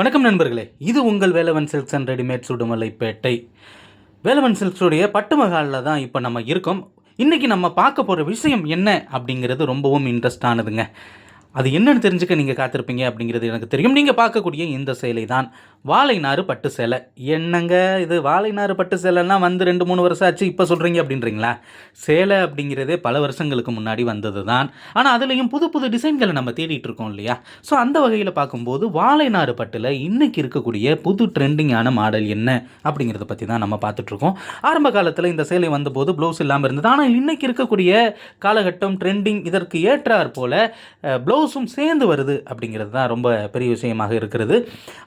வணக்கம் நண்பர்களே இது உங்கள் Velavan silks and readymade Sudumalaipettai. Velavan சில்க்ஸுடைய பட்டுமகாலில் தான் இப்போ நம்ம இருக்கோம். இன்றைக்கி நம்ம பார்க்க போகிற விஷயம் என்ன அப்படிங்கிறது ரொம்பவும் இன்ட்ரெஸ்டானதுங்க அது என்னென்னு தெரிஞ்சுக்க நீங்கள் காத்திருப்பீங்க அப்படிங்கிறது எனக்கு தெரியும். நீங்கள் பார்க்கக்கூடிய இந்த செயலை தான் வாழைநாறு பட்டு சேலை. என்னங்க இது? வாழைநாறு பட்டு சேலைன்னா வந்து ரெண்டு மூணு வருஷம் ஆச்சு இப்போ சொல்கிறீங்க அப்படின்றீங்களா? சேலை அப்படிங்கிறதே பல வருஷங்களுக்கு முன்னாடி வந்தது தான் ஆனால் அதுலேயும் புது புது டிசைன்களை நம்ம தேடிட்டு இருக்கோம் இல்லையா? ஸோ அந்த வகையில் பார்க்கும்போது வாழைநாறு பட்டில் இன்றைக்கி இருக்கக்கூடிய புது ட்ரெண்டிங்கான மாடல் என்ன அப்படிங்கிறத பற்றி தான் நம்ம பார்த்துட்ருக்கோம் ஆரம்ப காலத்தில் இந்த சேலை வந்தபோது ப்ளவுஸ் இல்லாமல் இருந்தது. ஆனால் இன்னைக்கு இருக்கக்கூடிய காலகட்டம் ட்ரெண்டிங் இதற்கு ஏற்றாற் போல் ப்ளவுஸும் சேர்ந்து வருது அப்படிங்கிறது தான் ரொம்ப பெரிய விஷயமாக இருக்கிறது.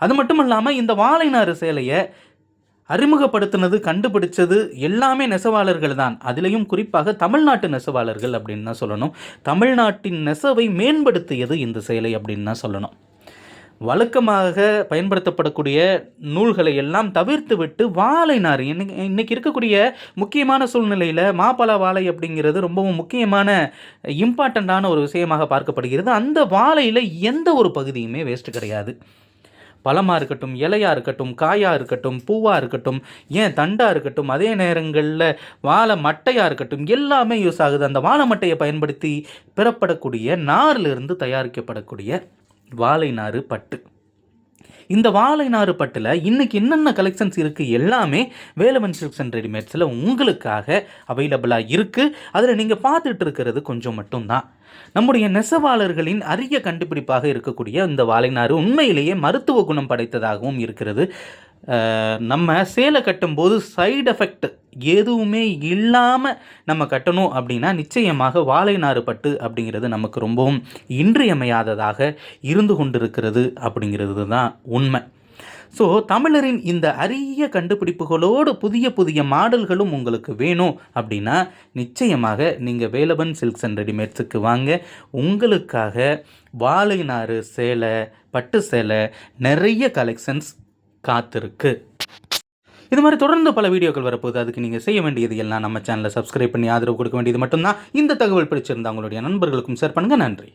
அது மட்டும் இல்லாமல் இந்த வாழைநாறு சேலையை அறிமுகப்படுத்தினது கண்டுபிடிச்சது எல்லாமே நெசவாளர்கள் தான். அதிலையும் குறிப்பாக தமிழ்நாட்டு நெசவாளர்கள் அப்படின்னு தான் சொல்லணும். தமிழ்நாட்டின் நெசவை மேம்படுத்தியது இந்த சேலை அப்படின்னு தான் சொல்லணும். வழக்கமாக பயன்படுத்தப்படக்கூடிய நூல்களை எல்லாம் தவிர்த்து விட்டு வாழை நார் இன்னைக்கு இன்றைக்கி இருக்கக்கூடிய முக்கியமான சூழ்நிலையில் மாப்பழ வாழை அப்படிங்கிறது ரொம்பவும் முக்கியமான இம்பார்ட்டண்ட்டான ஒரு விஷயமாக பார்க்கப்படுகிறது. அந்த வாழையில் எந்த ஒரு பகுதியுமே வேஸ்ட்டு கிடையாது. பழமாக இருக்கட்டும் இலையாக இருக்கட்டும் காயாக இருக்கட்டும் பூவாக இருக்கட்டும் ஏன் தண்டாக இருக்கட்டும் அதே நேரங்களில் வாழை மட்டையாக இருக்கட்டும் எல்லாமே யூஸ் ஆகுது. அந்த வாழை மட்டையை பயன்படுத்தி பெறப்படக்கூடிய நாரிலிருந்து தயாரிக்கப்படக்கூடிய வாழை நாறு பட்டு. இந்த வாழைநாறு பட்டில் இன்றைக்கி என்னென்ன கலெக்ஷன்ஸ் இருக்குது எல்லாமே வேலவன் சில்க்ஸ் அண்ட் ரெடிமேட்ஸில் உங்களுக்காக அவைலபிளாக இருக்குது அதில் நீங்கள் பார்த்துட்டு இருக்கிறது கொஞ்சம் மட்டும்தான். நம்முடைய நெசவாளர்களின் அரிய கண்டுபிடிப்பாக இருக்கக்கூடிய இந்த வாழைநாறு உண்மையிலேயே மருத்துவ குணம் படைத்ததாகவும் இருக்கிறது. நம்ம சேலை கட்டும்போது சைடு எஃபெக்ட் எதுவுமே இல்லாமல் நம்ம கட்டணும் அப்படின்னா நிச்சயமாக வாழை நாறு பட்டு அப்படிங்கிறது நமக்கு ரொம்பவும் இன்றியமையாததாக இருந்து கொண்டிருக்கிறது அப்படிங்கிறது தான் உண்மை. ஸோ தமிழரின் இந்த அரிய கண்டுபிடிப்புகளோடு புதிய புதிய மாடல்களும் உங்களுக்கு வேணும் அப்படின்னா நிச்சயமாக நீங்கள் வேலபன் சில்க்ஸ் அண்ட் ரெடிமேட்ஸுக்கு வாங்க. உங்களுக்காக வாழை நாறு சேலை பட்டு சேலை நிறைய கலெக்ஷன்ஸ் காத்திருக்கு. இது மாதிரி தொடர்ந்து பல வீடியோக்கள் வரப்போகுது. அதுக்கு நீங்கள் செய்ய வேண்டியது எல்லாம் நம்ம சேனலை சப்ஸ்கிரைப் பண்ணி ஆதரவு கொடுக்க வேண்டியது மட்டும்தான். இந்த தகவல் பிடிச்சிருந்தா உங்களுடைய நண்பர்களுக்கும் ஷேர் பண்ணுங்கள் நன்றி.